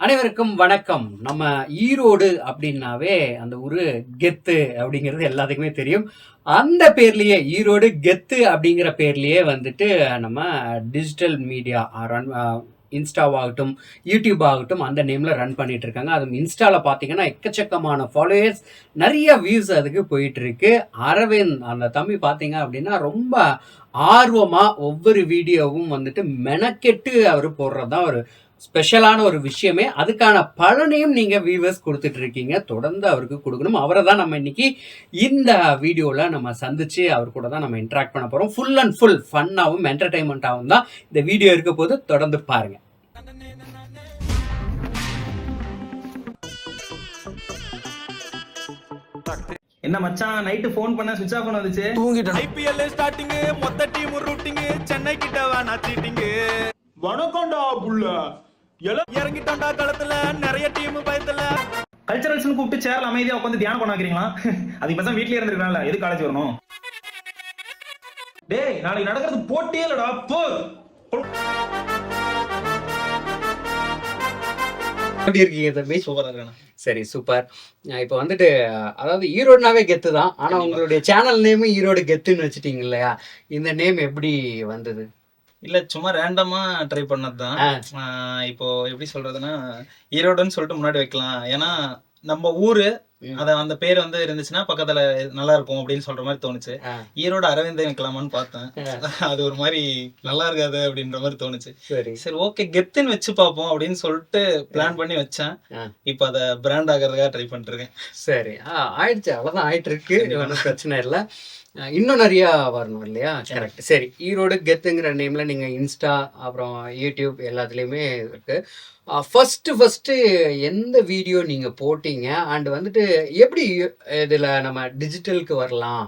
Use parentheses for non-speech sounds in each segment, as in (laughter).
அனைவருக்கும் வணக்கம். நம்ம ஈரோடு அப்படின்னாவே அந்த ஒரு கெத்து அப்படிங்கிறது எல்லாத்துக்குமே தெரியும். அந்த பேர்லேயே ஈரோடு கெத்து அப்படிங்கிற பேர்லேயே வந்துட்டு நம்ம டிஜிட்டல் மீடியா ரன் இன்ஸ்டாவாகட்டும் யூடியூப் ஆகட்டும் அந்த நேமில் ரன் பண்ணிட்டு இருக்காங்க அதுவும் இன்ஸ்டாவில் பார்த்தீங்கன்னா எக்கச்சக்கமான ஃபாலோயர்ஸ் நிறைய வியூஸ் அதுக்கு போயிட்டு இருக்கு அரவிந்த் அந்த தம்பி பார்த்தீங்க அப்படின்னா ரொம்ப ஆர்வமாக ஒவ்வொரு வீடியோவும் வந்துட்டு மெனக்கெட்டு அவர் போடுறது தான் ஒரு ஸ்பெஷலான ஒரு விஷயமே அதுக்கான பலனையும் நீங்க வியூவர்ஸ் கொடுத்துட்டு இருக்கீங்க தொடர்ந்து அவருக்கு கொடுக்கணும். அவரை தான் நம்ம இன்னைக்கு இந்த வீடியோல நம்ம சந்திச்சு அவர் கூட தான் நம்ம இன்ட்ராக்ட் பண்ண போறோம். ஃபுல் அண்ட் ஃபுல் ஃபன்னாகவும் என்டர்டைன்மெண்ட்டாகவும் தான் இந்த வீடியோ இருக்க போது தொடர்ந்து பாருங்க. என்ன மச்சான் நைட்டு ஃபோன் பண்ண சுவிட்ச் ஆஃப் பண்ண வந்துச்சு. தூங்கிட்டேன். ஐபிஎல் ஸ்டார்டிங் மொத்த டீம் ரூட்டிங் சென்னை கிட்ட வேணா சீட்டிங் வணக்கம்டா புள்ள. இறங்கிட்டோம்டா களத்துல. நிறைய டீம் பயத்துல. கல்ச்சரல்ஸ்னு கூப்பிட்டு சேர்ல அமைதியா உட்காந்து தியானம் பண்ண வைக்கிறீங்களா (laughs) அதுக்கு பேசாம வீட்லயே இருந்திருக்கலாம்ல. எது காலேஜ் வரணும்? டேய் நாளைக்கு நடக்கிறது போட்டியே இல்லடா. போ. எப்படி இருக்கீங்க தம்பி? சூப்பரா இருக்கேன் சரி சூப்பர். இப்போ வந்துட்டு அதாவது ஈரோடுனாவே கெத்து தான் ஆனா உங்களுடைய சேனல் நேமும் ஈரோடு கெத்துன்னு வச்சுட்டீங்க இல்லையா? இந்த நேம் எப்படி வந்தது? இல்ல சும்மா ரேண்டமா ட்ரை பண்ணதுதான். இப்போ எப்படி சொல்றதுன்னா ஈரோடுன்னு சொல்லிட்டு முன்னாடி வைக்கலாம். ஏன்னா நம்ம ஊரு. அத அந்த பேர் வந்து இருந்துச்சுன்னா பக்கத்துல நல்லா இருக்கும் அப்படின்னு சொல்ற மாதிரி தோணுச்சு. ஈரோடு அரவிந்தன் வைக்கலாமான்னு பார்த்தேன். அது ஒரு மாதிரி நல்லா இருக்காது அப்படின்ற மாதிரி தோணுச்சு. சரி. சரி ஓகே கெத்துன்னு வச்சு பார்ப்போம் அப்படின்னு சொல்லிட்டு பிளான் பண்ணி வச்சேன். இப்போ அதை பிராண்ட் ஆகிறதுக்காக ட்ரை பண்ணிட்டு இருக்கேன். சரி. ஆயிடுச்சு. அவ்வளோதான் ஆயிட்டு இருக்கு. பிரச்சனை இல்லை. இன்னும் நிறையா வரணும் இல்லையா? கரெக்ட் சரி ஈரோடு கெத்துங்கிற நேம்ல நீங்க இன்ஸ்டா அப்புறம் யூடியூப் எல்லாத்துலேயுமே இருக்கு. ஃபர்ஸ்ட் ஃபர்ஸ்ட் எந்த வீடியோ நீங்க போட்டீங்க? அண்ட் வந்துட்டு எப்படி இதுல நம்ம டிஜிட்டலுக்கு வரலாம்?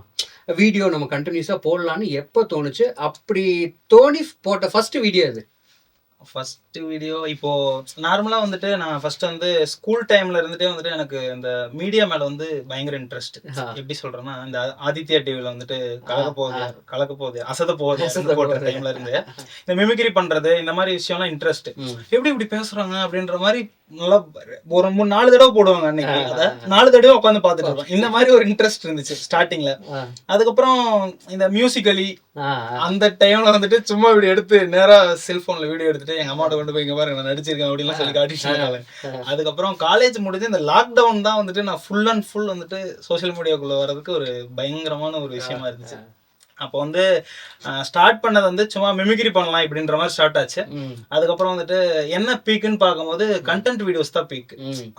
வீடியோ நம்ம கண்டினியூஸா போடலாம்னு எப்போ தோணுச்சு? அப்படி தோணி போட்ட ஃபர்ஸ்ட் வீடியோ இது ஃபர்ஸ்ட் வீடியோ இப்போ நார்மலா வந்துட்டு நான் ஃபர்ஸ்ட் வந்து ஸ்கூல் டைம்ல இருந்துட்டே வந்துட்டு எனக்கு இந்த மீடியா மேல வந்து பயங்கர இன்ட்ரெஸ்ட். எப்படி சொல்றேன்னா இந்த ஆதித்யா டிவில வந்துட்டு கலக்க போகுது கலக்க போகுது அசத போகுது போகுது. டைம்ல இருந்து. இந்த மிமிக்ரி பண்றது இந்த மாதிரி விஷயம்லாம் இன்ட்ரெஸ்ட். எப்படி இப்படி பேசுறாங்க அப்படின்ற மாதிரி நல்லா ஒரு மூணு நாலு தடவை போடுவாங்க அன்னைக்கு அத. நாலு தடவை உட்காந்து பார்த்துட்டு இருப்பேன். இந்த மாதிரி ஒரு இன்ட்ரெஸ்ட் இருந்துச்சு ஸ்டார்டிங்ல அதுக்கப்புறம் இந்த மியூசிக்கலி. அந்த டைம்ல வந்துட்டு சும்மா இப்படி எடுத்து நேரா செல்போன்ல வீடியோ எடுத்துட்டு எங்க அம்மாட்ட கொண்டு போய் இங்க பாருங்க நான் நடிச்சிருக்கேன் அப்படின்லாம் சொல்லி காட்டிட்டு. அதுக்கப்புறம் காலேஜ் முடிஞ்சு இந்த லாக்டவுன் தான் வந்துட்டு நான் ஃபுல் அண்ட் ஃபுல் வந்துட்டு சோஷியல் மீடியாக்குள்ள வர்றதுக்கு ஒரு பயங்கரமான ஒரு விஷயமா இருந்துச்சு. அப்போ வந்து ஸ்டார்ட் பண்ணது வந்து சும்மா மிமிக்ரி பண்ணலாம் இப்படின்ற மாதிரி ஸ்டார்ட் ஆச்சு. அதுக்கப்புறம் வந்துட்டு என்ன பீக்குன்னு பார்க்கும்போது கண்டென்ட் வீடியோஸ் தான் பீக்.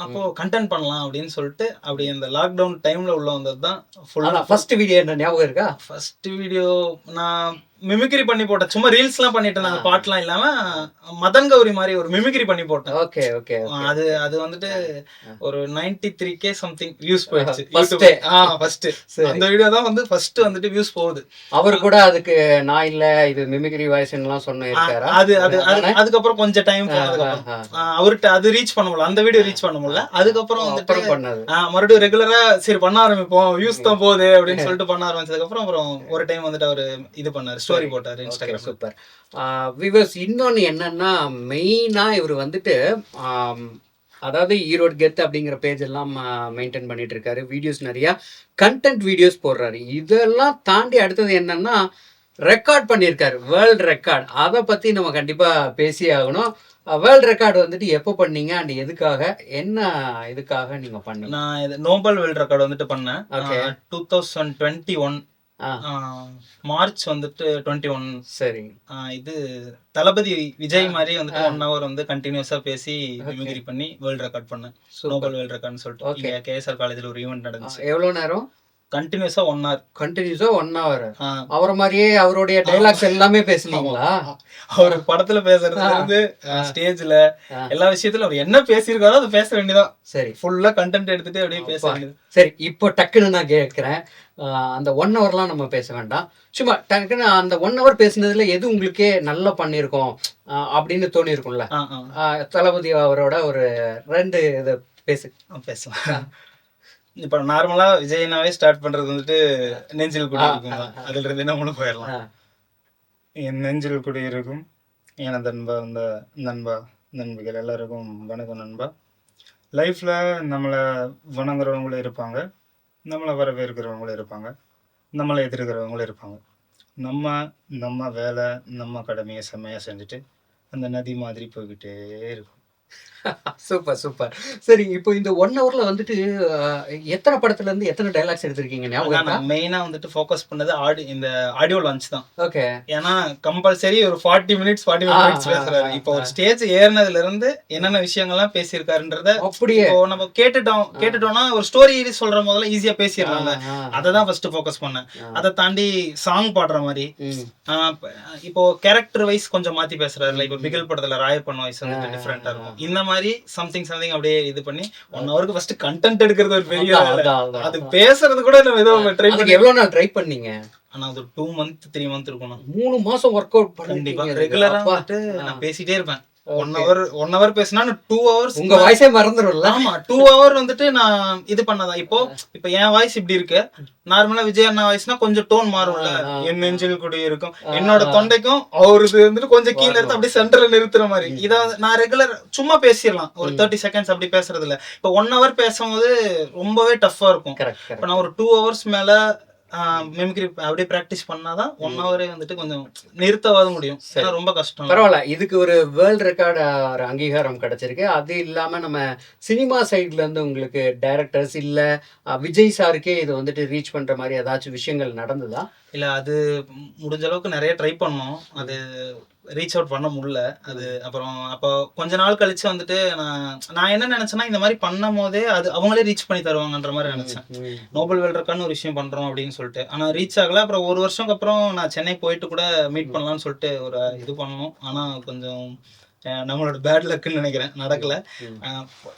அப்போ கண்டென்ட் பண்ணலாம் அப்படின்னு சொல்லிட்டு அப்படி இந்த லாக்டவுன் டைம்ல உள்ள வந்தது தான் ஃபுல் அதான் ஃபர்ஸ்ட் வீடியோ என்ன ஞாபகம் இருக்கா? ஃபர்ஸ்ட் வீடியோ நான் மிமிக்ரி பண்ணி போட்டேன் சும்மா ரீல்ஸ்லாம் பண்ணிட்டு இருந்தேன் அந்த பாட்டுலாம் இல்லாம மதன் கௌரி மாதிரி ஒரு மிமிக்ரி பண்ணி போட்டேன். ஓகே ஓகே அது அது வந்துட்டு ஒரு 93k three K something views போயிடுச்சு. ஃபர்ஸ்ட். அந்த வீடியோ தான் வந்து ஃபர்ஸ்ட் வந்துட்டு வியூஸ் போகுது. அவர் கூட அதுக்கு நான் இல்ல இது மிமிக்ரி வாய்ஸ்லாம் சொன்ன இருக்காரா? அது அது? அதுக்கப்புறம் கொஞ்சம் டைம் அவர்ட்ட அது ரீச் பண்ண முடியல. அந்த வீடியோ ரீச் பண்ண முடியல. அதுக்கப்புறம் வந்துட்டு ஆ, மறுபடியும் ரெகுலரா சரி பண்ண ஆரம்பிப்போம். வியூஸ் தான் போகுது அப்படின்னு சொல்லிட்டு பண்ண ஆரம்பிச்சதுக்கு அப்புறம் அப்புறம் ஒரு டைம் வந்துட்டு அவரு இது பண்ணாரு. ஸ்டோரி போட்டாரு இன்ஸ்டாகிராம் சூப்பர் விவர்ஸ் இன்னொன்னு என்னன்னா மெயினா இவர் வந்துட்டு ஆம், அதாவது ஈரோடு கெத் அப்படிங்கிற பேஜ் எல்லாம் மெயின்டைன் பண்ணிட்டு இருக்காரு. வீடியோஸ் நிறைய கண்டென்ட் வீடியோஸ் போடுறாரு. இதெல்லாம் தாண்டி அடுத்தது என்னன்னா ரெக்கார்ட் பண்ணியிருக்காரு. வேர்ல்ட் ரெக்கார்ட் அதை பத்தி நம்ம கண்டிப்பா பேசி ஆகணும். வேர்ல்ட் ரெக்கார்டு வந்துட்டு எப்போ பண்ணீங்க? அண்ட் எதுக்காக? என்ன இதுக்காக நீங்க பண்ணீங்க? நான் இது நோபல் வேர்ல்ட் ரெக்கார்டு வந்துட்டு பண்ணேன். Two thousand twenty one March வந்துட்டு டுவெண்ட்டி ஒன். சரி இது தளபதி விஜய் மாதிரி வந்துட்டு ஒன் ஹவர் வந்து கண்டினியூஸா பேசி மிமிக்ரி பண்ணி வேர்ல்ட் ரெக்கார்ட் பண்ணேன் நோபல் வேர்ல்ட் ரெக்கார்ட்னு சொல்லிட்டு கேஎஸ்ஆர் காலேஜ்ல ஒரு ஈவெண்ட் நடந்துச்சு. எவ்வளோ நேரம்? கண்டினியூஸா ஒன் ஹவர் கண்டினியூஸா ஒன் ஹவர் அவரை மாதிரியே அவருடைய டைலாக்ஸ் எல்லாமே பேசுனீங்களா? அவர் படத்துல பேசுறதுல இருந்து ஸ்டேஜ்ல. எல்லா விஷயத்துல அவர் என்ன பேசியிருக்காரோ அதை பேச வேண்டியதான் சரி. ஃபுல்லா கண்டென்ட் எடுத்துட்டு அப்படியே பேச வேண்டியது. சரி இப்போ டக்குன்னு நான் கேட்குறேன். அந்த ஒன் ஹவர்லாம் நம்ம பேச வேண்டாம். சும்மா டக்குன்னு அந்த ஒன் ஹவர் பேசுனதுல எது உங்களுக்கே நல்லா பண்ணியிருக்கோம் அப்படின்னு தோணி இருக்கும்ல ஆ, ஆ. தளபதி அவரோட ஒரு ரெண்டு இது பேசு. பேசலாம். இப்ப நார்மலா விஜய்னாவே ஸ்டார்ட் பண்றது வந்துட்டு நெஞ்சில் குடி இருக்கும். அதுல இருந்து என்ன ஒண்ணு போயிடலாம்? என் நெஞ்சில் குடி இருக்கும் எனது அன்பா அந்த நண்பா நண்பர்கள் எல்லாருக்கும் வணக்கம் நண்பா. லைஃப்பில் நம்மளை வணங்குறவங்களும் இருப்பாங்க. நம்மளை வரவேற்கிறவங்களும் இருப்பாங்க. நம்மளை எதிர்க்கிறவங்களும் இருப்பாங்க. நம்ம நம்ம வேலை நம்ம கடமையை செம்மையாக செஞ்சுட்டு அந்த நதி மாதிரி போய்கிட்டே இருக்கும். Super super. சரி இப்போ இந்த ஒன் ஹவர்ல வந்துட்டு எத்தனை படத்துல இருந்து எத்தனை டைலாக்ஸ் எடுத்திருக்கீங்க ஞாபகம் மெயினாக வந்துட்டு ஃபோக்கஸ் பண்ணது ஆடி இந்த ஆடியோ லான்ச் தான். ஓகே ஏன்னா கம்பல்சரி ஒரு ஃபார்ட்டி மினிட்ஸ் ஃபார்ட்டி மினிட்ஸ் பேசுறாரு. இப்போ ஒரு. ஸ்டேஜ் ஏறினதுல இருந்து என்னென்ன விஷயங்கள்லாம் பேசியிருக்காருன்றத அப்படியே. இப்போ நம்ம கேட்டுட்டோம் கேட்டுட்டோம்னா ஒரு ஸ்டோரி சொல்ற முதல்ல ஈஸியா பேசிடலாம்ல. அதை தான் ஃபர்ஸ்ட் ஃபோக்கஸ் பண்ணேன். அதை தாண்டி சாங் பாடுற மாதிரி. இப்ப- இப்போ கேரக்டர் வைஸ் கொஞ்சம் மாத்தி பேசுறாரு. லைக் பிகில் படத்துல ராயப்பன் வாய்ஸ் வந்து டிஃப்ரெண்டா இருக்கும். இந்த மாதிரி சம்திங் சம்திங் அப்படியே இது பண்ணி ஒன் ஹவருக்கு ஃபர்ஸ்ட் கண்டென்ட் எடுக்கிறது ஒரு பெரிய அது. பேசுறது கூட நம்ம ஏதோ ட்ரை பண்ணி எவ்வளவு நாள் ட்ரை பண்ணீங்க? ஆனா அது டூ மந்த் த்ரீ மந்த் இருக்கணும். மூணு மாசம் ஒர்க் அவுட் பண்ணிட்டீங்க ரெகுலரா. நான் பேசிட்டே இருப்பேன். ஒன். ஹவர் ஒன் ஹவர் பேசினா டூ ஹவர்ஸ் உங்க வாய்ஸே மறந்துடும்ல ஆமா டூ ஹவர் வந்துட்டு நான் இது பண்ணதான் இப்போ இப்ப என் வாய்ஸ் இப்படி இருக்கு. நார்மலா விஜய் அண்ணா வாய்ஸ்னா கொஞ்சம் டோன் மாறும்ல. என் நெஞ்சில் குடி இருக்கும். என்னோட. தொண்டைக்கும் அவருது வந்துட்டு கொஞ்சம் கீழ எடுத்து அப்படியே சென்டர்ல நிறுத்துற மாதிரி. இத நான் ரெகுலர் சும்மா பேசிடலாம். ஒரு தேர்ட்டி செகண்ட்ஸ் அப்படி பேசுறது இல்ல இப்போ ஒன் ஹவர் பேசும்போது ரொம்பவே டஃப்பா இருக்கும். இப்ப நான் ஒரு டூ ஹவர்ஸ் மேல மெமிக்ரி அப்படியே பிராக்டிஸ் பண்ணாதான் ஒன் ஹவரே வந்துட்டு கொஞ்சம் நிறுத்தவாத முடியும். ரொம்ப கஷ்டம் பரவாயில்ல. இதுக்கு ஒரு வேர்ல்ட் ரெக்கார்டு அங்கீகாரம் கிடைச்சிருக்கு. அது இல்லாம நம்ம சினிமா சைட்ல இருந்து உங்களுக்கு டைரக்டர்ஸ் இல்ல விஜய் சாருக்கே இது வந்துட்டு ரீச் பண்ற மாதிரி ஏதாச்சும் விஷயங்கள் நடந்ததா? இல்ல அது முடிஞ்ச அளவுக்கு நிறைய ட்ரை பண்ணோம். அது ரீச் அவுட் பண்ண முடியல. அது அப்புறம் அப்போ கொஞ்ச நாள் கழிச்சு வந்துட்டு நான் நான் என்ன நினைச்சேன்னா இந்த மாதிரி பண்ணும் போதே அது அவங்களே ரீச் பண்ணி தருவாங்கன்ற மாதிரி நினைச்சேன். நோபல் வெல்றக்கான்னு ஒரு விஷயம் பண்றோம் அப்படின்னு சொல்லிட்டு. ஆனா ரீச் ஆகல. அப்புறம் ஒரு வருஷம் அப்புறம் நான் சென்னை போயிட்டு கூட மீட் பண்ணலாம்னு சொல்லிட்டு ஒரு இது பண்ணோம். ஆனா கொஞ்சம் நம்மளோட பேட் லக்குன்னு நினைக்கிறேன். நடக்கல.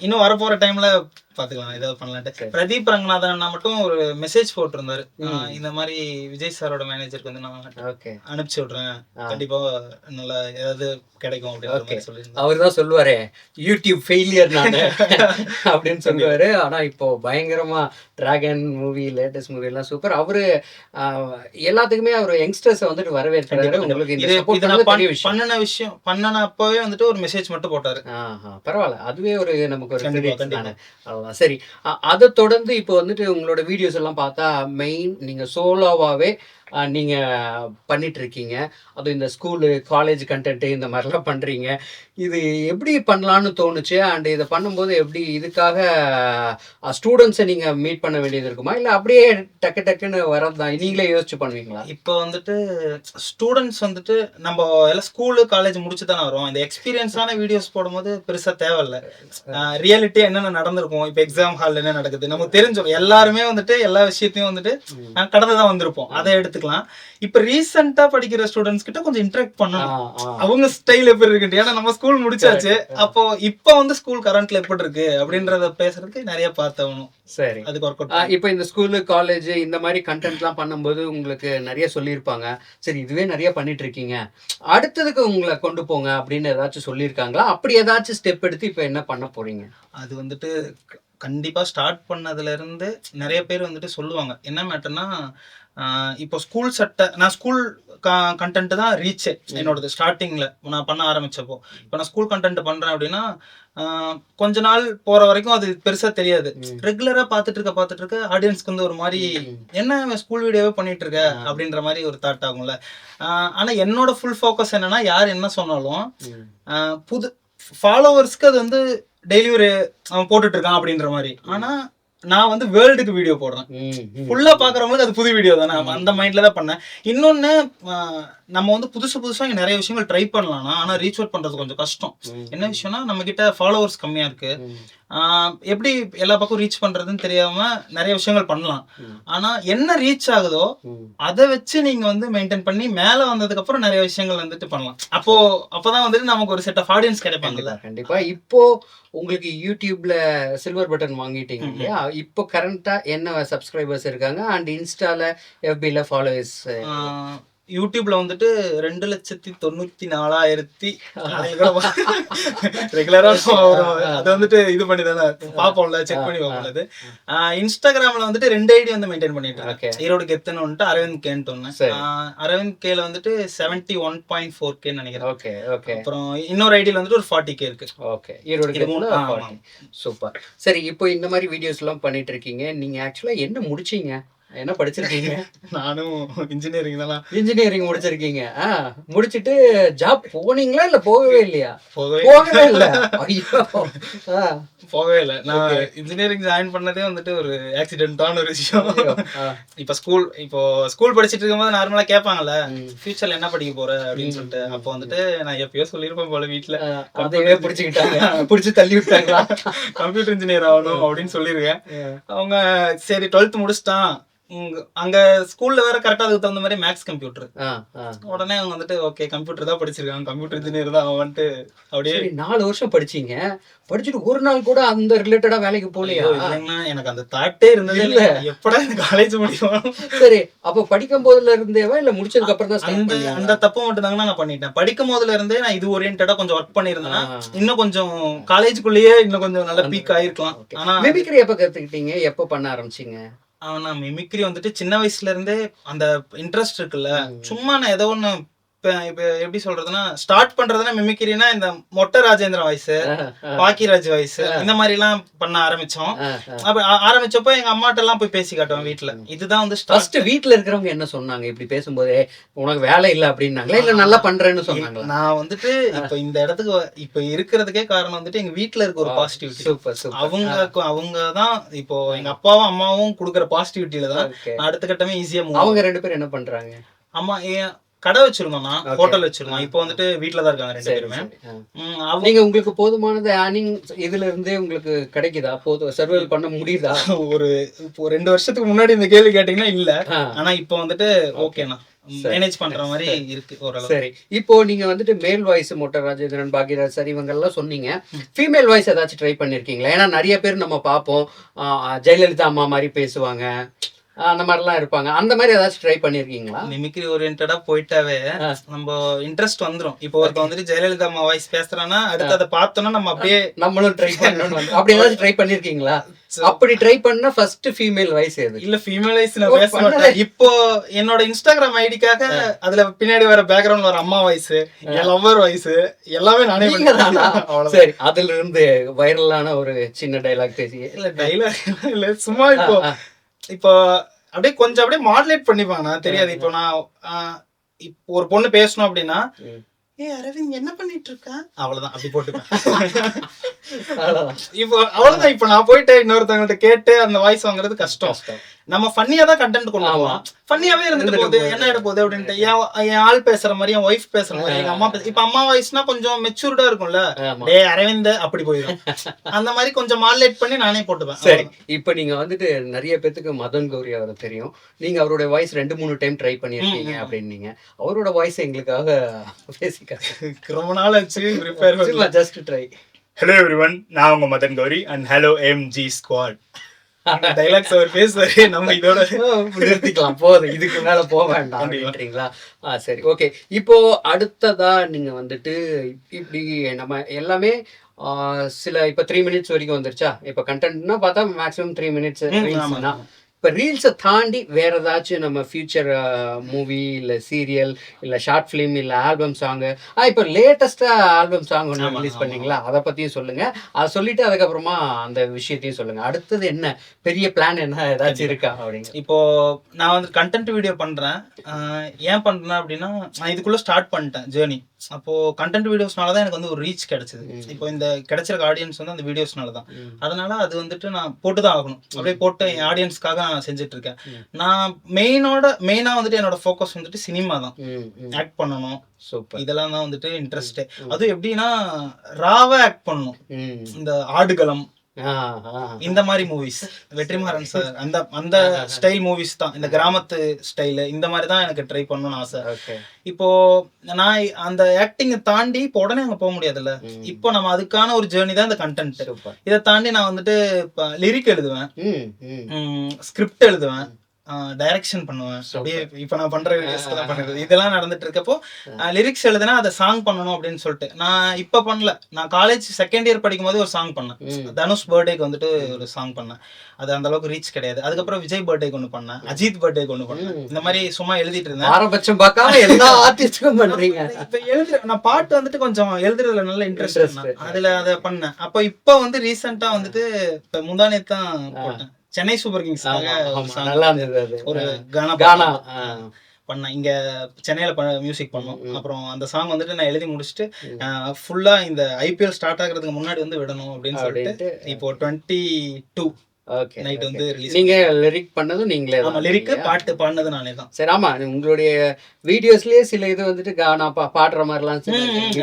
இன்னும் வரப்போற டைம்ல பாத்துக்கலாம் ஏதாவது பண்ணலான்ட்டு. பிரதீப் ரங்கநாதன் அண்ணா மட்டும் ஒரு மெசேஜ் போட்டிருந்தாரு. இந்த மாதிரி விஜய் சாரோட மேனேஜருக்கு வந்து நான் அனுப்பிச்சு விடுறேன். கண்டிப்பா நல்லா ஏதாவது கிடைக்கும். மாதிரி சொல்லியிருந்தாரு. அவர் தான் சொல்லுவாரு யூடியூப் ஃபெயிலியர் நானு. (laughs) அப்படின்னு சொல்லுவாரு. ஆனா இப்போ பயங்கரமா டிராகன் மூவி லேட்டஸ்ட் மூவி எல்லாம் சூப்பர் அவரு எல்லாத்துக்குமே அவர் யங்ஸ்டர்ஸை வந்துட்டு வரவேற்கிறாரு. உங்களுக்கு இந்த பண்ணுன விஷயம். பண்ணன அப்பவே வந்துட்டு ஒரு மெசேஜ் மட்டும் போட்டாரு. பரவாயில்ல. அதுவே ஒரு நமக்கு ஒரு அவ்வளோதான் சரி. அதை தொடர்ந்து இப்போ வந்துட்டு உங்களோட வீடியோஸ் எல்லாம் பார்த்தா மெயின் நீங்கள் சோலோவாகவே நீங்க பண்ணிட்டு இருக்கீங்க அதுவும் இந்த ஸ்கூலு காலேஜ் கண்டென்ட் இந்த மாதிரிலாம் பண்றீங்க. இது எப்படி பண்ணலாம்னு தோணுச்சு? அண்ட் இதை பண்ணும்போது எப்படி இதுக்காக ஸ்டூடெண்ட்ஸை நீங்க மீட் பண்ண வேண்டியது இருக்குமா? இல்ல அப்படியே டக்கு டக்குன்னு வரதான் நீங்களே யோசிச்சு பண்ணுவீங்களா? இப்போ வந்துட்டு ஸ்டூடெண்ட்ஸ் வந்துட்டு நம்ம எல்லாம் ஸ்கூலு காலேஜ் முடிச்சு தானே வரோம். இந்த எக்ஸ்பீரியன்ஸான வீடியோஸ் போடும்போது பெருசா தேவையில்ல. ரியாலிட்டி என்னென்ன நடந்திருக்கும்? இப்போ எக்ஸாம் ஹால்ல என்ன நடக்குது? நமக்கு தெரிஞ்சிடும் எல்லாருமே வந்துட்டு எல்லா விஷயத்தையும் வந்துட்டு கடந்து தான் வந்திருப்போம். அதை எடுத்துக்கலாம். இப்போ ரீசெண்டா படிக்கிற ஸ்டூடெண்ட்ஸ் கிட்ட கொஞ்சம் இன்டராக்ட் பண்ணணும். அவங்க ஸ்டைல் எப்படி இருக்கு ஏன்னா நம்ம ஸ்கூல் முடிச்சாச்சு. அப்போ இப்போ வந்து ஸ்கூல் கரண்ட்ல எப்படி இருக்கு அப்படின்றத பேசுறதுக்கு நிறைய பார்த்தாகணும் சரி. அதுக்கு ஒர்க் அவுட் இப்போ இந்த ஸ்கூலு காலேஜ் இந்த மாதிரி கண்டென்ட்லாம் பண்ணும்போது உங்களுக்கு நிறைய சொல்லியிருப்பாங்க. சரி இதுவே நிறைய பண்ணிட்டு இருக்கீங்க அடுத்ததுக்கு உங்களை கொண்டு போங்க அப்படின்னு ஏதாச்சும் சொல்லியிருக்காங்களா? அப்படி ஏதாச்சும் ஸ்டெப் எடுத்து இப்போ என்ன பண்ண போறீங்க? அது வந்துட்டு கண்டிப்பா ஸ்டார்ட் பண்ணதுல இருந்து நிறைய பேர் வந்துட்டு சொல்லுவாங்க. என்ன மேட்டர்னா இப்போ ஸ்கூல் சட்டை நான் ஸ்கூல் கண்டென்ட் தான் ரீச் என்னோடது ஸ்டார்டிங்ல நான் பண்ண ஆரம்பிச்சப்போ. இப்போ நான் ஸ்கூல் கண்டென்ட் பண்றேன் அப்படின்னா கொஞ்ச நாள் போற வரைக்கும் அது பெருசா தெரியாது. ம். ரெகுலரா பார்த்துட்டு இருக்க பார்த்துட்டு இருக்க ஆடியன்ஸ்க்கு வந்து ஒரு மாதிரி. என்ன ஸ்கூல் வீடியோவே பண்ணிட்டு இருக்க. அப்படின்ற மாதிரி ஒரு தாட் ஆகும்ல. ஆஹ் ஆனா என்னோட ஃபுல் ஃபோக்கஸ் என்னன்னா யார் என்ன சொன்னாலும் புது ஃபாலோவர்ஸ்க்கு அது வந்து டெய்லி ஒரு அவன் போட்டுட்டு இருக்கான் அப்படின்ற மாதிரி. ஆனா நான் வந்து வேர்ல்டுக்கு வீடியோ போடுறேன். ஃபுல்லா பாக்குறவங்களுக்கு அது புது வீடியோ தானே. அந்த மைண்ட்ல தான் பண்ணேன். இன்னொன்னு நம்ம வந்து புதுசு புதுசா இங்க நிறைய விஷயங்கள் ட்ரை பண்ணலாம் ஆனா ரீச் அவுட் பண்றது கொஞ்சம் கஷ்டம். என்ன விஷயம்னா நம்ம கிட்ட ஃபாலோவர்ஸ் கம்மியா இருக்கு. எப்படி எல்லா பக்கம் ரீச் பண்றதுன்னு தெரியாம நிறைய விஷயங்கள் பண்ணலாம். ம். ஆனா என்ன ரீச் ஆகுதோ. அதை வச்சு நீங்க வந்து மெயின்டைன் பண்ணி மேல வந்ததுக்கு அப்புறம் நிறைய விஷயங்கள் வந்துட்டு பண்ணலாம். அப்போ அப்பதான் வந்துட்டு நமக்கு ஒரு செட் ஆஃப் ஆடியன்ஸ் கிடைப்பாங்கல்ல. கண்டிப்பா கண்டிப்பா. இப்போ உங்களுக்கு யூடியூப்ல சில்வர் பட்டன் வாங்கிட்டீங்க இல்லையா? இப்போ கரண்டா என்ன சப்ஸ்கிரைபர்ஸ் இருக்காங்க? அண்ட் இன்ஸ்டால எஃபில ஃபாலோவர்ஸ் யூடியூப்ல வந்துட்டு ரெண்டு லட்சத்தி தொண்ணூத்தி நாலாயிரத்தி ரெகுலரா அது வந்துட்டு இது பண்ணி தானே பாப்போம்ல செக் பண்ணி பார்ப்போம்ல இன்ஸ்டாகிராம்ல வந்துட்டு ரெண்டு ஐடி வந்து மெயின்டைன் பண்ணிட்டு. இருக்கேன். ஈரோடு கெத்துன்னு வந்துட்டு அரவிந்த் கேன்ட்டு. ஆஹ் அரவிந்த் கேல வந்துட்டு செவன்டி ஒன் பாயிண்ட் ஃபோர் கேன்னு நினைக்கிறேன். ஓகே ஓகே அப்புறம் இன்னொரு ஐடியில் வந்துட்டு ஒரு ஃபார்ட்டி கே இருக்கு. ஓகே ஈரோடு. சூப்பர் சரி இப்போ இந்த மாதிரி வீடியோஸ் எல்லாம் பண்ணிட்டு இருக்கீங்க. நீங்க ஆக்சுவலா என்ன முடிச்சீங்க? என்ன படிச்சிருக்கீங்க? நானும் இன்ஜினியரிங் தான் இன்ஜினியரிங் முடிச்சிருக்கீங்க. ஆ முடிச்சிட்டு ஜாப் போனீங்களா இல்ல போகவே இல்லையா? போகவே இல்ல. போகவே இல்லை. நான் இன்ஜினியரிங் ஜாயின் பண்ணதே வந்துட்டு ஒரு ஆக்சிடென்ட்டான ஒரு விஷயம். இப்போ ஸ்கூல் இப்போ ஸ்கூல் படிச்சிட்டு இருக்கும்போது நார்மலா கேட்பாங்கல்ல. ஃபியூச்சர்ல என்ன படிக்க போற அப்படின்னு சொல்லிட்டு. அப்போ வந்துட்டு நான் எப்பயோ சொல்லியிருப்பேன் போல வீட்ல. ஆ, அதையே பிடிச்சுக்கிட்டாங்க. பிடிச்சு தள்ளி விட்டாங்களா? (laughs) கம்ப்யூட்டர் இன்ஜினியர் ஆகணும் அப்படின்னு சொல்லியிருக்கேன். அவங்க சரி டுவெல்த் முடிச்சிட்டான். அங்க ஸ்கூல்ல வேற கரெக்டா அதுக்கு தகுந்த மாதிரி மேக்ஸ் கம்ப்யூட்டர். உடனே அவங்க வந்துட்டு ஓகே கம்ப்யூட்டர் தான் படிச்சிருக்காங்க. கம்ப்யூட்டர் இன்ஜினியர் தான் அவன் வந்துட்டு அப்படியே நாலு வருஷம் படிச்சீங்க. படிச்சுட்டு ஒரு நாள் கூட அந்த ரிலேட்டடா வேலைக்கு போகலையா? இல்லைங்கண்ணா. எனக்கு அந்த தாட்டே இருந்ததே இல்ல. எப்படா இந்த காலேஜ் முடியும்? சரி அப்ப படிக்கும் போதுல இருந்தேவா இல்ல முடிச்சதுக்கு அப்புறம் தான் அந்த? அந்த தப்பு மட்டும் தாங்க நான் பண்ணிட்டேன். படிக்கும் போதுல இருந்தே நான் இது ஓரியன்டா கொஞ்சம் ஒர்க் பண்ணிருந்தேன்னா. இன்னும் கொஞ்சம் காலேஜுக்குள்ளேயே இன்னும் கொஞ்சம் நல்ல பீக் ஆயிருக்கலாம். ஆனா மிமிக்ரி எப்ப கத்துக்கிட்டீங்க? எப்ப பண்ண ஆரம்பிச்சீங்க? ஆனா மிமிக்ரி வந்துட்டு சின்ன வயசுல இருந்தே அந்த இன்ட்ரெஸ்ட் இருக்குல்ல. சும்மா நான் ஏதோ ஒண்ணு இப்ப இப்ப எப்படி சொல்றதுன்னா ஸ்டார்ட் பண்றதுன்னா மிமிக்ரினா இந்த மொட்டை ராஜேந்திர வயசு பாக்கிராஜ் வயசு இந்த மாதிரி எல்லாம் பண்ண ஆரம்பிச்சோம். அப்ப ஆரம்பிச்சப்போ எங்க அம்மாட்ட எல்லாம் போய் பேசி காட்டுவேன் வீட்டுல இதுதான் வந்து. ஃபர்ஸ்ட் வீட்ல இருக்கிறவங்க என்ன சொன்னாங்க? இப்படி பேசும்போதே உனக்கு வேலை இல்ல அப்படின்னாங்களா? இல்ல நல்லா பண்றேன்னு சொன்னாங்களா? நான் வந்துட்டு இப்ப இந்த இடத்துக்கு இப்ப இருக்கிறதுக்கே காரணம் வந்துட்டு எங்க வீட்ல இருக்க ஒரு பாசிட்டிவிட்டி சூப்பர் சூப்பர். அவங்க அவங்க தான் இப்போ எங்க அப்பாவும் அம்மாவும் கொடுக்குற பாசிட்டிவிட்டியில தான் அடுத்த கட்டமே ஈஸியா அவங்க ரெண்டு பேரும் என்ன பண்றாங்க? அம்மா கடை வச்சிருந்தோம்னா ஹோட்டல் வச்சிருந்தோம் இப்போ வந்துட்டு வீட்ல தான் இருக்காங்க ரெண்டு பேருமே. அவங்க நீங்க உங்களுக்கு போதுமானது ஏர்னிங் இதுல இருந்தே உங்களுக்கு கிடைக்குதா? போதும் சர்வைவல் பண்ண முடியுதா? ஒரு இப்போ ரெண்டு வருஷத்துக்கு முன்னாடி இந்த கேள்வி கேட்டீங்கன்னா இல்ல. ஆனா இப்போ வந்துட்டு ஓகேண்ணா மேனேஜ் பண்ற மாதிரி இருக்கு ஓரளவு சரி. இப்போ நீங்க வந்துட்டு மேல் வாய்ஸ் மோட்டர் ராஜேந்திரன் பாக்யராஜ் சார் இவங்க எல்லாம் சொன்னீங்க. ஃபீமேல் வாய்ஸ் ஏதாச்சும் ட்ரை பண்ணிருக்கீங்களா? ஏன்னா நிறைய பேர் நம்ம பார்ப்போம். ஜெயலலிதா அம்மா மாதிரி பேசுவாங்க. அந்த மாதிரிலாம் இருப்பாங்க. அந்த மாதிரி ஏதாச்சும் ட்ரை பண்ணிருக்கீங்களா? மிமிக்ரி ஓரியன்டா போயிட்டாவே நம்ம இன்ட்ரெஸ்ட் வந்துரும். இப்போ ஒருத்தன் வந்துட்டு ஜெயலலிதா அம்மா வாய்ஸ் பேசுறான்னா அடுத்து அதை பார்த்தோம்னா நம்ம அப்படியே நம்மளும் ட்ரை பண்ணணும். அப்படி ஏதாச்சும் ட்ரை பண்ணிருக்கீங்களா? அப்படி ட்ரை பண்ண ஃபர்ஸ்ட் ஃபீமேல் வாய்ஸ் எது? இல்ல ஃபீமேல் வாய்ஸ் நான் பேச மாட்டேன். இப்போ என்னோட இன்ஸ்டாகிராம் ஐடிக்காக அதுல பின்னாடி வர பேக்ரவுண்ட் வர அம்மா வாய்ஸ் என் லவ்வர் வாய்ஸ் எல்லாமே நானே சரி அதுல இருந்து வைரலான ஒரு சின்ன டைலாக் பேசி இல்ல டைலாக் இல்ல சும்மா இப்போ இப்போ அப்படியே கொஞ்சம் அப்படியே மாடுலேட் பண்ணிப்பாங்க நான் தெரியாது. இப்போ நான் ஒரு பொண்ணு பேசணும் அப்படின்னா. ஏ அரவிந்த் என்ன பண்ணிட்டு இருக்க அவ்வளவுதான். அப்படி போட்டுப்பேன். இப்போ அவ்வளவுதான். இப்போ நான் போயிட்டு இன்னொருத்தவங்கள்ட்ட கேட்டு அந்த வாய்ஸ் வாங்குறது கஷ்டம். நம்ம ஃபன்னியா தான் கண்டென்ட் கொண்டு. போவோம் ஃபன்னியாவே இருந்துட்டு போகுது என்ன ஆயிட போகுது அப்படின்ட்டு. என் ஆள் பேசுற மாதிரி என் ஒய்ஃப் பேசுற மாதிரி எங்க அம்மா பேச இப்ப அம்மா வாய்ஸ்னா கொஞ்சம் மெச்சூர்டா இருக்கும்ல. டே அரவிந்த் அப்படி போயிடும் அந்த மாதிரி கொஞ்சம் மாடுலேட் பண்ணி நானே போட்டுப்பேன். சரி இப்போ நீங்க வந்துட்டு நிறைய பேத்துக்கு மதன் கௌரி அவரை தெரியும். நீங்க அவருடைய வாய்ஸ் ரெண்டு மூணு டைம் ட்ரை பண்ணிருக்கீங்க அப்படின்னீங்க. அவரோட வாய்ஸ் எங்களுக்காக பேசிக்காங்க ரொம்ப நாள் ஆச்சு prepare just try hello everyone நான் உங்க Madan Gowri and hello MG squad dialogues அவர் பேசுவாரு நம்ம இதோட (laughs) நிறுத்திக்கலாம் போதும். இதுக்கு மேல போக வேண்டாம் அப்படின்றீங்களா? ஆ சரி. ஓகே. இப்போ அடுத்ததா நீங்க வந்துட்டு இப்படி நம்ம எல்லாமே சில இப்ப த்ரீ மினிட்ஸ் வரைக்கும் வந்துருச்சா? இப்ப கண்டென்ட்னா பார்த்தா மேக்ஸிமம் த்ரீ மினிட்ஸ் ரீல்ஸ்னா இப்ப ரீல்ஸை தாண்டி வேற ஏதாச்சும் நம்ம ஃபியூச்சர் மூவி இல்ல சீரியல் இல்ல ஷார்ட் ஃபிலிம் இல்ல ஆல்பம் சாங் இப்போ லேட்டஸ்டா ஆல்பம் சாங் ஒன்று ரிலீஸ் பண்ணீங்களா? அதை பத்தியும் சொல்லுங்க. அதை சொல்லிட்டு அதுக்கப்புறமா அந்த விஷயத்தையும் சொல்லுங்க. அடுத்தது என்ன? பெரிய பிளான் என்ன? ஏதாச்சும் இருக்கா அப்படிங்க. இப்போ நான் வந்து கண்டென்ட் வீடியோ பண்றேன். ஆஹ் ஏன் பண்றேன் அப்படின்னா நான் இதுக்குள்ள ஸ்டார்ட் பண்ணிட்டேன் ஜேர்னி அப்போ கண்டென்ட் வீடியோஸ்னால தான் எனக்கு வந்து ஒரு ரீச் கிடைச்சது. இப்போ இந்த கிடைச்சிருக்க ஆடியன்ஸ் வந்து அந்த வீடியோஸ்னால தான். அதனால அது வந்துட்டு நான் போட்டு தான் ஆகணும் அப்படியே போட்டு என் ஆடியன்ஸ்க்காக நான் செஞ்சுட்டு இருக்கேன் நான் மெயினோட மெயினா வந்துட்டு என்னோட ஃபோக்கஸ் வந்துட்டு சினிமா தான். ஆக்ட் பண்ணணும். சூப்பர். இதெல்லாம் தான் வந்துட்டு இன்ட்ரெஸ்ட் அதுவும் எப்படின்னா ராவா ஆக்ட் பண்ணணும். இந்த ஆடுகளம் இந்த மாதிரி மூவிஸ் வெற்றிமாறன் சார் அந்த அந்த ஸ்டைல் மூவிஸ் தான். இந்த கிராமத்து ஸ்டைல் இந்த மாதிரி தான் எனக்கு ட்ரை பண்ணணும்னு ஆசை. இப்போ நான் அந்த ஆக்டிங்கை தாண்டி இப்போ உடனே அங்க போக முடியாதுல்ல? இப்போ நம்ம அதுக்கான ஒரு ஜேர்னி தான் இந்த கண்டென்ட் இதை தாண்டி நான் வந்துட்டு லிரிக் எழுதுவேன். ஸ்கிரிப்ட் எழுதுவேன். டைரக்ஷன் பண்ணுவேன். அப்படியே இப்ப நான் பண்ற எல்லாம் பண்றது. இதெல்லாம் நடந்துட்டு இருக்கப்போ லிரிக்ஸ் எழுதுனா அதை சாங் பண்ணணும் அப்படின்னு சொல்லிட்டு. நான் இப்ப பண்ணல. நான் காலேஜ் செகண்ட் இயர் படிக்கும் போது ஒரு சாங் பண்ணேன். தனுஷ் பர்த்டேக்கு வந்துட்டு ஒரு சாங் பண்ணேன். அது அந்த அளவுக்கு ரீச் கிடையாது. அதுக்கப்புறம் விஜய் பர்த்டேக்கு ஒன்று பண்ணேன். அஜித் பர்த்டேக்கு ஒன்று பண்ணேன். இந்த மாதிரி சும்மா எழுதிட்டு இருந்தேன். பாரபட்சம் பார்க்காம எல்லா (laughs) ஆர்டிஸ்டுக்கும் பண்றீங்க. இப்ப எழுதுற நான் பாட்டு வந்துட்டு கொஞ்சம் எழுதுறதுல நல்ல இன்ட்ரெஸ்ட். அதுல அதை பண்ணேன். அப்ப இப்ப வந்து ரீசெண்டா வந்துட்டு இப்ப முந்தானே தான் போட்டேன். சென்னை சூப்பர் song நல்லா இருந்தது ஒரு கானா கானா பண்ணேன். இங்க சென்னையில மியூசிக் பண்ணோம். அப்புறம் அந்த சாங் வந்துட்டு நான் எழுதி முடிச்சுட்டு ஃபுல்லா இந்த ஐபிஎல் ஸ்டார்ட் ஆகுறதுக்கு முன்னாடி வந்து விடணும் அப்படின்னு சொல்லிட்டு இப்போ டுவெண்ட்டி டூ ஓகே நைட் வந்து ரிலீஸ் நீங்க லிரிக் பண்ணதும் நீங்களே ஆமா தான். லிரிக்கு இல்லையா? பாட்டு பாடினது நானே தான் சரி ஆமா உங்களுடைய வீடியோஸ்லயே சில இது வந்துட்டு பா பாடுற மாதிரிலாம்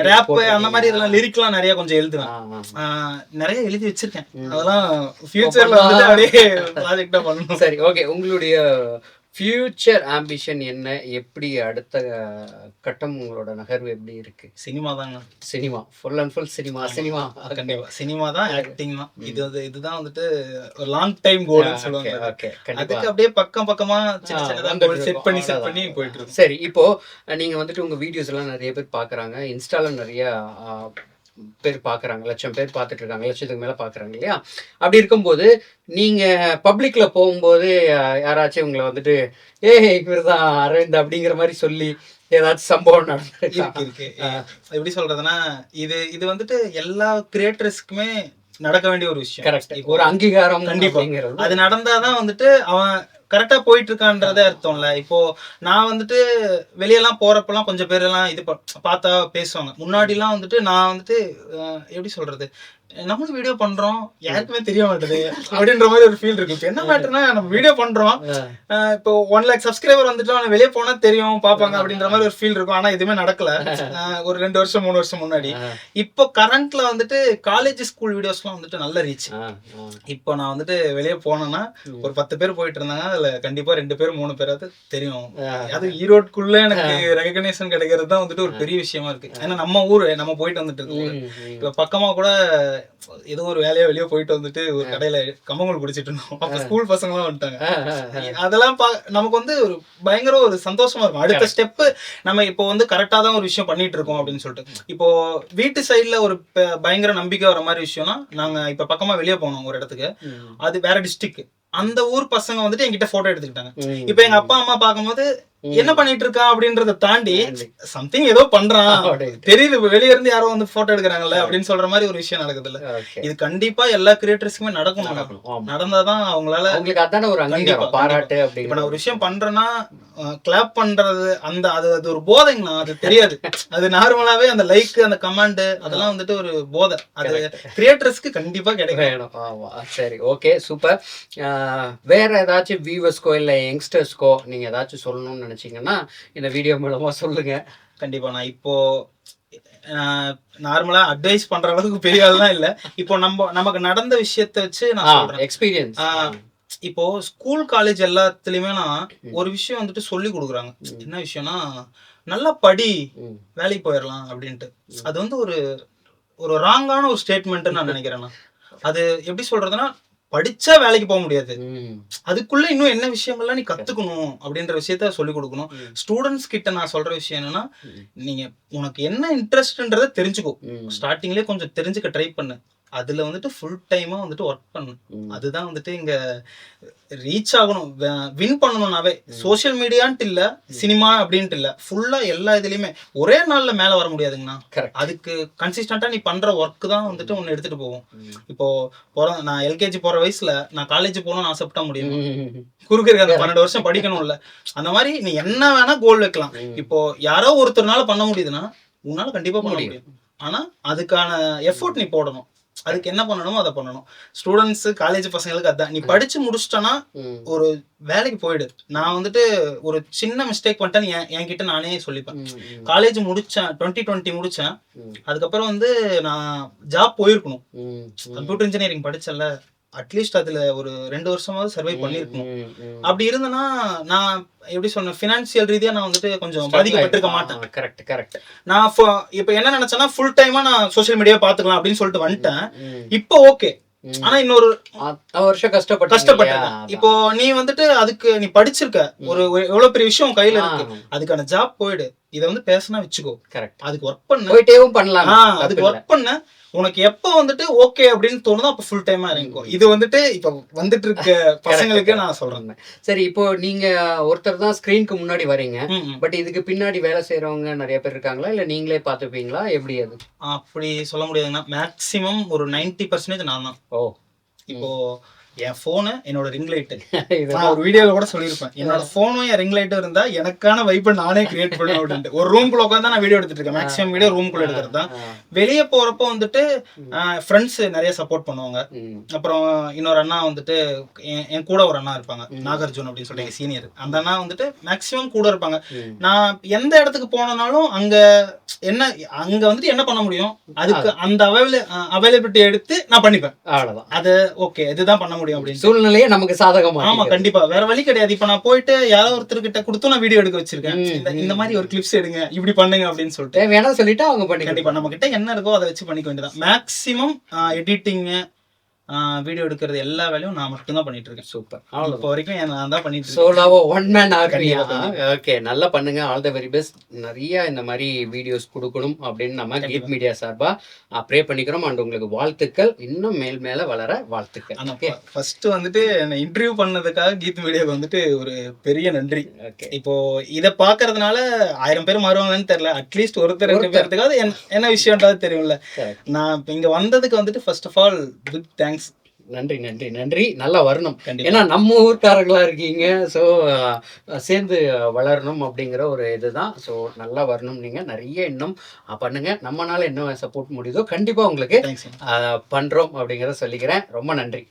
ரேப் அந்த. மாதிரி இதெல்லாம் லிரிக்லாம் நிறைய கொஞ்சம் எழுதுவேன். நிறைய எழுதி வச்சிருக்கேன். அதெல்லாம் ஃபியூச்சர்ல வந்துட்டு அப்படியே (laughs) ப்ராஜெக்டா பண்ணணும். சரி ஓகே உங்களுடைய ஃபியூச்சர் ஆம்பிஷன் என்ன? எப்படி அடுத்த கட்டம் உங்களோட நகர்வு எப்படி இருக்கு? சினிமா தாங்க. Cinema. Full and full cinema. Cinema. கண்டிப்பா. சினிமா தான் ஆக்டிங் தான். இது வந்து இதுதான் வந்துட்டு ஒரு லாங் டைம் கோல்னு சொல்லுவாங்க ஓகே அதுக்கு அப்படியே பக்கம் பக்கமா சின்ன சின்னதா செட் பண்ணி செட். பண்ணி போயிட்டு இருக்கும். சரி இப்போ நீங்க வந்துட்டு உங்க வீடியோஸ் எல்லாம் நிறைய பேர் பாக்குறாங்க இன்ஸ்டால நிறைய பேர் பாக்குறாங்க லட்சம் பேர் பார்த்துட்டு இருக்காங்க லட்சத்துக்கு மேல பாக்குறாங்க இல்லையா? அப்படி இருக்கும்போது நீங்க பப்ளிக்ல போகும்போது யாராச்சும் உங்களை வந்துட்டு ஏ இவர் தான் அரவிந்த் அப்படிங்கிற மாதிரி சொல்லி ஏதாச்சும் சம்பவம் நடந்திருக்கா? இருக்கு எப்படி சொல்றதுன்னா இது இது வந்துட்டு எல்லா கிரியேட்டர்ஸ்க்குமே நடக்க வேண்டிய ஒரு விஷயம். ஒரு அங்கீகாரம் கண்டிப்பா. அது நடந்தாதான் வந்துட்டு அவன் கரெக்டா போயிட்டு இருக்கான்றதே அர்த்தம்ல. இப்போ நான் வந்துட்டு வெளியெல்லாம் போறப்பெல்லாம் கொஞ்சம் பேர் எல்லாம் இது பார்த்தா பேசுவாங்க. முன்னாடி எல்லாம் வந்துட்டு நான் வந்துட்டு எப்படி சொல்றது? நம்மளும் வீடியோ பண்றோம் யாருக்குமே தெரிய மாட்டேது அப்படின்ற மாதிரி ஒரு ஃபீல் இருக்கு. என்ன மேட்டர்னா நம்ம வீடியோ பண்றோம். இப்போ ஒன் லேக் சப்ஸ்கிரைபர் வந்துட்டு அவன் வெளியே போனா தெரியும் பாப்பாங்க அப்படின்ற மாதிரி ஒரு ஃபீல் இருக்கும். ஆனா எதுவுமே நடக்கல. ஒரு ரெண்டு வருஷம் மூணு வருஷம் முன்னாடி. இப்போ கரண்ட்ல வந்துட்டு காலேஜ் ஸ்கூல் வீடியோஸ்லாம் வந்துட்டு நல்ல ரீச். இப்போ நான் வந்துட்டு வெளியே போனேன்னா ஒரு பத்து பேர் போயிட்டு இருந்தாங்க அதுல கண்டிப்பா ரெண்டு பேர் மூணு பேராவது தெரியும். அது ஈரோட்டுக்குள்ள எனக்கு ரெகக்னேஷன் கிடைக்கிறது தான் வந்துட்டு ஒரு பெரிய விஷயமா இருக்கு. ஏன்னா நம்ம ஊரு நம்ம போயிட்டு வந்துட்டு இருக்கோம். இப்ப பக்கமா கூட ஏதோ ஒரு வேலையா வெளியே போயிட்டு வந்துட்டு ஒரு கடையில கம்மங்கூழ் குடிச்சிட்டு இருந்தோம். அப்ப ஸ்கூல் பசங்க எல்லாம் வந்துட்டாங்க. அதெல்லாம் நமக்கு வந்து ஒரு பயங்கர ஒரு சந்தோஷமா இருக்கும். அடுத்த ஸ்டெப் நம்ம இப்போ வந்து கரெக்டா தான் ஒரு விஷயம் பண்ணிட்டு இருக்கோம் அப்படின்னு சொல்லிட்டு. இப்போ வீட்டு சைடுல ஒரு பயங்கர நம்பிக்கை வர மாதிரி விஷயம்னா நாங்க இப்ப பக்கமா வெளியே போனோம் ஒரு இடத்துக்கு. அது வேற டிஸ்ட்ரிக்ட் அந்த ஊர் பசங்க வந்துட்டு என்கிட்ட போட்டோ எடுத்துக்கிட்டாங்க. இப்போ எங்க அப்பா அம்மா பார்க்கும்போது என்ன பண்ணிட்டு இருக்கான் அப்படின்றத தாண்டி. சம்திங் ஏதோ பண்றான். தெரியுது வெளிய இருந்து யாரோ வந்து போட்டோ எடுக்கிறாங்கல்ல அப்படின்னு சொல்ற மாதிரி ஒரு விஷயம் நடக்குது இல்ல. இது கண்டிப்பா எல்லா கிரியேட்டர்ஸ்க்குமே நடக்கணும். ஆமா. நடந்தாதான் அவங்களால உங்களுக்கு அதான ஒரு அங்கீகாரம் பாராட்டு இப்ப நான் ஒரு விஷயம் பண்றேன்னா கிளாப் பண்றது அந்த அது அது ஒரு போதைங்கண்ணா அது தெரியாது. (laughs) அது நார்மலாவே அந்த லைக் அந்த கமாண்ட் அதெல்லாம் வந்துட்டு ஒரு போதை. அது கிரியேட்டர்ஸ்க்கு கண்டிப்பா கிடைக்கும். ஆமா. சரி ஓகே சூப்பர் வேற ஏதாச்சும் வியூவர்ஸ்க்கோ இல்ல யங்ஸ்டர்ஸ்க்கோ நீங்க ஏதாச்சும் சொல்லணும்னு நினைச்சீங்கன்னா இந்த வீடியோ மூலமா சொல்லுங்க. கண்டிப்பா நான் இப்போ நார்மலா அட்வைஸ் பண்ற அளவுக்கு பெரிய ஆள்லாம் இல்ல. இப்போ நம்ம நமக்கு நடந்த விஷயத்த வச்சு நான் சொல்றேன். எக்ஸ்பீரியன்ஸ் இப்போ ஸ்கூல் காலேஜ் எல்லாத்துலயுமே நான் ஒரு விஷயம் வந்துட்டு சொல்லி கொடுக்குறாங்க. என்ன விஷயம்னா நல்லா படி வேலைக்கு போயிடலாம் அப்படின்ட்டு. அது வந்து ஒரு ஒரு ராங்கான ஒரு ஸ்டேட்மெண்ட் நான் நினைக்கிறேன் நான். அது எப்படி சொல்றதுன்னா படிச்சா வேலைக்கு போக முடியாது. அதுக்குள்ள இன்னும் என்ன விஷயங்கள்லாம் நீ கத்துக்கணும் அப்படின்ற விஷயத்த சொல்லி கொடுக்கணும். ஸ்டூடெண்ட்ஸ் கிட்ட நான் சொல்ற விஷயம் என்னன்னா நீங்க உனக்கு என்ன இன்ட்ரெஸ்ட்ன்றத தெரிஞ்சுக்கோ. ஸ்டார்டிங்லயே கொஞ்சம் தெரிஞ்சுக்க ட்ரை பண்ணு. அதுல வந்துட்டு ஃபுல் டைமா வந்துட்டு ஒர்க் பண்ணு அதுதான் வந்துட்டு இங்க ரீச் ஆகணும். வின் பண்ணணும்னாவே சோஷியல் மீடியான்ட்டு இல்ல சினிமா அப்படின்ட்டு இல்ல ஃபுல்லா எல்லா இதுலயுமே ஒரே நாள்ல மேல வர முடியாதுங்கண்ணா. அதுக்கு கன்சிஸ்டன்டா நீ பண்ற ஒர்க் தான் வந்துட்டு உன்னை எடுத்துட்டு போகும். இப்போ போற நான் எல்கேஜி போற வயசுல நான் காலேஜ் போகணும்னு ஆசைப்பட்டா முடியும்? குறுக்க இருக்க அந்த பன்னெண்டு வருஷம் படிக்கணும்ல. அந்த மாதிரி நீ என்ன வேணா கோல் வைக்கலாம். இப்போ யாரோ ஒருத்தர்னால பண்ண முடியுதுன்னா உன்னால கண்டிப்பா பண்ண முடியும். ஆனா அதுக்கான எஃபோர்ட் நீ போடணும். அதுக்கு என்ன பண்ணணுமோ அதை பண்ணணும். ஸ்டூடெண்ட்ஸ் காலேஜ் பசங்களுக்கு அதான். நீ படிச்சு முடிச்சிட்டனா ஒரு வேலைக்கு போயிடு. நான் வந்துட்டு ஒரு சின்ன மிஸ்டேக் பண்ணிட்டேன்னு என் என்கிட்ட நானே சொல்லிப்பேன். காலேஜ் முடிச்சேன் டுவெண்ட்டி டுவெண்ட்டி முடிச்சேன். அதுக்கப்புறம் வந்து நான் ஜாப் போயிருக்கணும். Computer engineering படிச்சேன்ல. அட்லீஸ்ட் அதுல ஒரு ரெண்டு வருஷமாவது சர்வை பண்ணிருக்கணும் அப்படி இருந்தனா நான் எப்படி சொன்னேன் ஃபினான்சியல் ரீதியா நான் வந்துட்டு கொஞ்சம் பாதிக்கப்பட்டிருக்க மாட்டேன். கரெக்ட் கரெக்ட் நான் இப்ப என்ன நினைச்சேன்னா ஃபுல் டைமா நான் சோஷியல் மீடியா பாத்துக்கலாம் அப்படின்னு சொல்லிட்டு வந்துட்டேன். இப்போ ஓகே. ஆனா இன்னொரு வருஷம் கஷ்டப்பட்டு கஷ்டப்பட்டேன். இப்போ நீ வந்துட்டு அதுக்கு நீ படிச்சிருக்க. ஒரு எவ்வளவு பெரிய விஷயம் கையில இருக்கு. அதுக்கான ஜாப் போயிடு. இதை வந்து பேசினா வச்சுக்கோ. கரெக்ட் அதுக்கு ஒர்க் பண்ண. போயிட்டேவும் பண்ணலாம். அதுக்கு ஒர்க் பண்ண. உனக்கு எப்ப வந்துட்டு ஓகே அப்படின்னு தோணுதோ அப்ப ஃபுல் டைமா இறங்கிக்கோ. இது வந்துட்டு இப்ப வந்துட்டு இருக்க (laughs) பசங்களுக்கு நான் சொல்றேன். சரி இப்போ நீங்க ஒருத்தர் தான் ஸ்கிரீனுக்கு முன்னாடி வரீங்க. பட் இதுக்கு பின்னாடி வேலை செய்யறவங்க நிறைய பேர் இருக்காங்களா? இல்ல நீங்களே பாத்துப்பீங்களா எப்படி அது? அப்படி சொல்ல முடியாதுன்னா மேக்ஸிமம் ஒரு 90% பர்சன்டேஜ் நான் தான். ஓ. இப்போ என் போனு என்னோட ரிங் லைட்டு (laughs) நான் ஒரு வீடியோல கூட சொல்லியிருப்பேன். என்னோட போனும் என் ரிங் லைட்டும் இருந்தா எனக்கான வைப்பை நானே கிரியேட் பண்ணுவேன் அப்படின்ட்டு. ஒரு ரூம்குள்ள உட்காந்து நான் வீடியோ எடுத்துட்டு இருக்கேன். மேக்ஸிமம் வீடியோ ரூம்குள்ள எடுக்கிறது தான். வெளியே போறப்போ வந்துட்டு ஃப்ரெண்ட்ஸ் நிறைய சப்போர்ட் பண்ணுவாங்க. அப்புறம் இன்னொரு அண்ணா வந்துட்டு என் கூட ஒரு அண்ணா இருப்பாங்க. நாகார்ஜுன் அப்படின்னு சொல்லிட்டு சீனியர் அந்த அண்ணா வந்துட்டு மேக்ஸிமம் கூட இருப்பாங்க. நான் எந்த இடத்துக்கு போனனாலும் அங்க என்ன அங்க வந்துட்டு என்ன பண்ண முடியும்? அதுக்கு அந்த அவைல அவைலபிலிட்டி எடுத்து நான் பண்ணிப்பேன். அவ்வளவுதான். அது ஓகே இதுதான் பண்ண முடியும் அப்படின்னு சூழ்நிலையே நமக்கு சாதகமா ஆமா கண்டிப்பா. வேற வழி கிடையாது. இப்ப நான் போயிட்டு யாரோ ஒருத்தர் கிட்ட கொடுத்து நான் வீடியோ எடுக்க வச்சிருக்கேன். இந்த- மாதிரி ஒரு கிளிப்ஸ் எடுங்க. இப்படி பண்ணுங்க அப்படின்னு சொல்லிட்டு. தேவையான சொல்லிட்டு அவங்க பண்ணி கண்டிப்பா. நம்ம கிட்ட என்ன இருக்கோ அதை வச்சு பண்ணிக்க வேண்டியதான் மேக்ஸிமம் எடிட்டிங் வீடியோ எடுக்கிறது எல்லா வேலையும் நான் மட்டும் தான் பண்ணிட்டு இருக்கேன் சூப்பர் இப்போ வரைக்கும் நான் தான் பண்ணிட்டு சோலாவோ ஒன் மேன் கண்டிப்பா, ஓகே நல்லா பண்ணுங்க. ஆல் த வெரி பெஸ்ட் நிறைய இந்த மாதிரி வீடியோஸ் கொடுக்கணும் அப்படின்னு நம்ம கீத் மீடியா சார்பா ப்ரே பண்ணிக்கிறோம். அண்ட் உங்களுக்கு வாழ்த்துக்கள். இன்னும் மேல் மேல வளர வாழ்த்துக்கள். ஓகே ஃபர்ஸ்ட் வந்துட்டு என்ன இன்டர்வியூ பண்ணதுக்காக கீத் மீடியாவுக்கு வந்துட்டு ஒரு பெரிய நன்றி. ஓகே இப்போ இத பாக்குறதுனால ஆயிரம் பேர் மாறுவாங்கன்னு தெரியல. அட்லீஸ்ட் ஒருத்தர் ரெண்டு பேர்த்துக்காவது என்ன- விஷயம்ன்றது தெரியும்ல. நான் இங்க வந்ததுக்கு வந்துட்டு first of all big thanks நன்றி நன்றி நன்றி. நல்லா வரணும். ஏன்னா நம்ம ஊர்க்காரங்களா இருக்கீங்க. ஸோ சேர்ந்து வளரணும் அப்படிங்கிற ஒரு இதுதான். ஸோ நல்லா வரணும். நீங்க நிறைய இன்னும் பண்ணுங்க. நம்மனால என்ன சப்போர்ட் முடியுதோ கண்டிப்பா உங்களுக்கு பண்றோம் அப்படிங்கிறத சொல்லிக்கிறேன். ரொம்ப நன்றி.